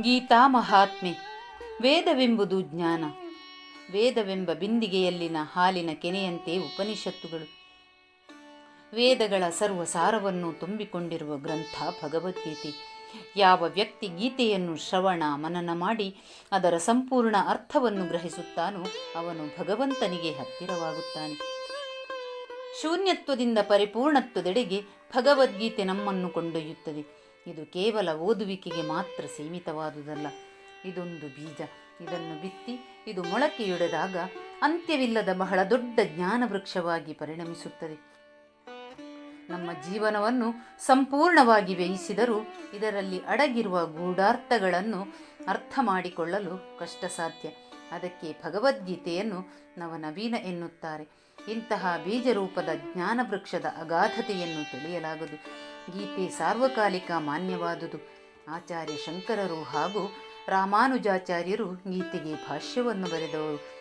ಗೀತಾ ಮಹಾತ್ಮೆ. ವೇದವೆಂಬುದು ಜ್ಞಾನ. ವೇದವೆಂಬ ಬಿಂದಿಗೆಯಲ್ಲಿನ ಹಾಲಿನ ಕೆನೆಯಂತೆ ಉಪನಿಷತ್ತುಗಳು. ವೇದಗಳ ಸರ್ವಸಾರವನ್ನು ತುಂಬಿಕೊಂಡಿರುವ ಗ್ರಂಥ ಭಗವದ್ಗೀತೆ. ಯಾವ ವ್ಯಕ್ತಿ ಗೀತೆಯನ್ನು ಶ್ರವಣ, ಮನನ ಮಾಡಿ ಅದರ ಸಂಪೂರ್ಣ ಅರ್ಥವನ್ನು ಗ್ರಹಿಸುತ್ತಾನೋ ಅವನು ಭಗವಂತನಿಗೆ ಹತ್ತಿರವಾಗುತ್ತಾನೆ. ಶೂನ್ಯತ್ವದಿಂದ ಪರಿಪೂರ್ಣತ್ವದೆಡೆಗೆ ಭಗವದ್ಗೀತೆ ನಮ್ಮನ್ನು ಕೊಂಡೊಯ್ಯುತ್ತದೆ. ಇದು ಕೇವಲ ಓದುವಿಕೆಗೆ ಮಾತ್ರ ಸೀಮಿತವಾದುದಲ್ಲ. ಇದೊಂದು ಬೀಜ. ಇದನ್ನು ಬಿತ್ತಿ, ಇದು ಮೊಳಕೆಯೊಡೆದಾಗ ಅಂತ್ಯವಿಲ್ಲದ ಬಹಳ ದೊಡ್ಡ ಜ್ಞಾನ ವೃಕ್ಷವಾಗಿ ಪರಿಣಮಿಸುತ್ತದೆ. ನಮ್ಮ ಜೀವನವನ್ನು ಸಂಪೂರ್ಣವಾಗಿ ವ್ಯಯಿಸಿದರೂ ಇದರಲ್ಲಿ ಅಡಗಿರುವ ಗೂಢಾರ್ಥಗಳನ್ನು ಅರ್ಥ ಮಾಡಿಕೊಳ್ಳಲು ಕಷ್ಟ ಸಾಧ್ಯ ಅದಕ್ಕೆ ಭಗವದ್ಗೀತೆಯನ್ನು ನವನವೀನ ಎನ್ನುತ್ತಾರೆ. ಇಂತಹ ಬೀಜರೂಪದ ಜ್ಞಾನ ವೃಕ್ಷದ ಅಗಾಧತೆಯನ್ನು ತಿಳಿಯಲಾಗದು. ಗೀತೆ ಸಾರ್ವಕಾಲಿಕ ಮಾನ್ಯವಾದುದು. ಆಚಾರ್ಯ ಶಂಕರರು ಹಾಗೂ ರಾಮಾನುಜಾಚಾರ್ಯರು ಗೀತೆಗೆ ಭಾಷ್ಯವನ್ನು ಬರೆದವರು.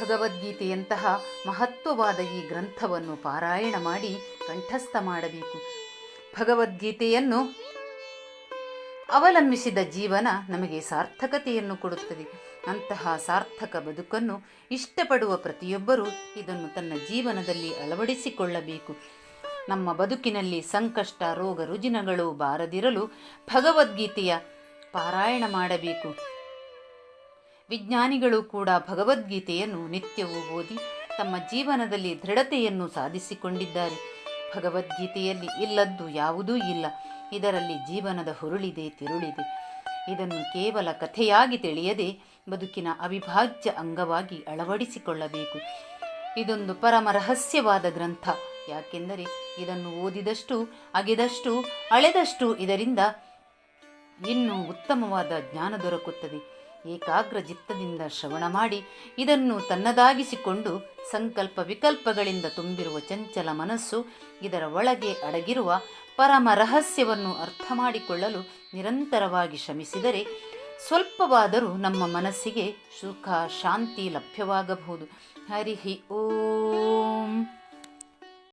ಭಗವದ್ಗೀತೆಯಂತಹ ಮಹತ್ವವಾದ ಈ ಗ್ರಂಥವನ್ನು ಪಾರಾಯಣ ಮಾಡಿ ಕಂಠಸ್ಥ ಮಾಡಬೇಕು. ಭಗವದ್ಗೀತೆಯನ್ನು ಅವಲಂಬಿಸಿದ ಜೀವನ ನಮಗೆ ಸಾರ್ಥಕತೆಯನ್ನು ಕೊಡುತ್ತದೆ. ಅಂತಹ ಸಾರ್ಥಕ ಬದುಕನ್ನು ಇಷ್ಟಪಡುವ ಪ್ರತಿಯೊಬ್ಬರೂ ಇದನ್ನು ತನ್ನ ಜೀವನದಲ್ಲಿ ಅಳವಡಿಸಿಕೊಳ್ಳಬೇಕು. ನಮ್ಮ ಬದುಕಿನಲ್ಲಿ ಸಂಕಷ್ಟ, ರೋಗ, ರುಜಿನಗಳು ಬಾರದಿರಲು ಭಗವದ್ಗೀತೆಯ ಪಾರಾಯಣ ಮಾಡಬೇಕು. ವಿಜ್ಞಾನಿಗಳು ಕೂಡ ಭಗವದ್ಗೀತೆಯನ್ನು ನಿತ್ಯವೂ ಓದಿ ತಮ್ಮ ಜೀವನದಲ್ಲಿ ದೃಢತೆಯನ್ನು ಸಾಧಿಸಿಕೊಂಡಿದ್ದಾರೆ. ಭಗವದ್ಗೀತೆಯಲ್ಲಿ ಇಲ್ಲದ್ದು ಯಾವುದೂ ಇಲ್ಲ. ಇದರಲ್ಲಿ ಜೀವನದ ಹುರುಳಿದೆ, ತಿರುಳಿದೆ. ಇದನ್ನು ಕೇವಲ ಕಥೆಯಾಗಿ ತಿಳಿಯದೆ ಬದುಕಿನ ಅವಿಭಾಜ್ಯ ಅಂಗವಾಗಿ ಅಳವಡಿಸಿಕೊಳ್ಳಬೇಕು. ಇದೊಂದು ಪರಮ ರಹಸ್ಯವಾದ ಗ್ರಂಥ. ಯಾಕೆಂದರೆ ಇದನ್ನು ಓದಿದಷ್ಟು, ಅಗೆದಷ್ಟು, ಅಳೆದಷ್ಟು ಇದರಿಂದ ಇನ್ನೂ ಉತ್ತಮವಾದ ಜ್ಞಾನ ದೊರಕುತ್ತದೆ. ಏಕಾಗ್ರ ಚಿತ್ತದಿಂದ ಶ್ರವಣ ಮಾಡಿ ಇದನ್ನು ತನ್ನದಾಗಿಸಿಕೊಂಡು ಸಂಕಲ್ಪ ವಿಕಲ್ಪಗಳಿಂದ ತುಂಬಿರುವ ಚಂಚಲ ಮನಸ್ಸು ಇದರ ಒಳಗೆ ಅಡಗಿರುವ ಪರಮ ರಹಸ್ಯವನ್ನು ಅರ್ಥ ಮಾಡಿಕೊಳ್ಳಲು ನಿರಂತರವಾಗಿ ಶ್ರಮಿಸಿದರೆ ಸ್ವಲ್ಪವಾದರೂ ನಮ್ಮ ಮನಸ್ಸಿಗೆ ಸುಖ, ಶಾಂತಿ ಲಭ್ಯವಾಗಬಹುದು. ಹರಿಹಿ ಓಂ.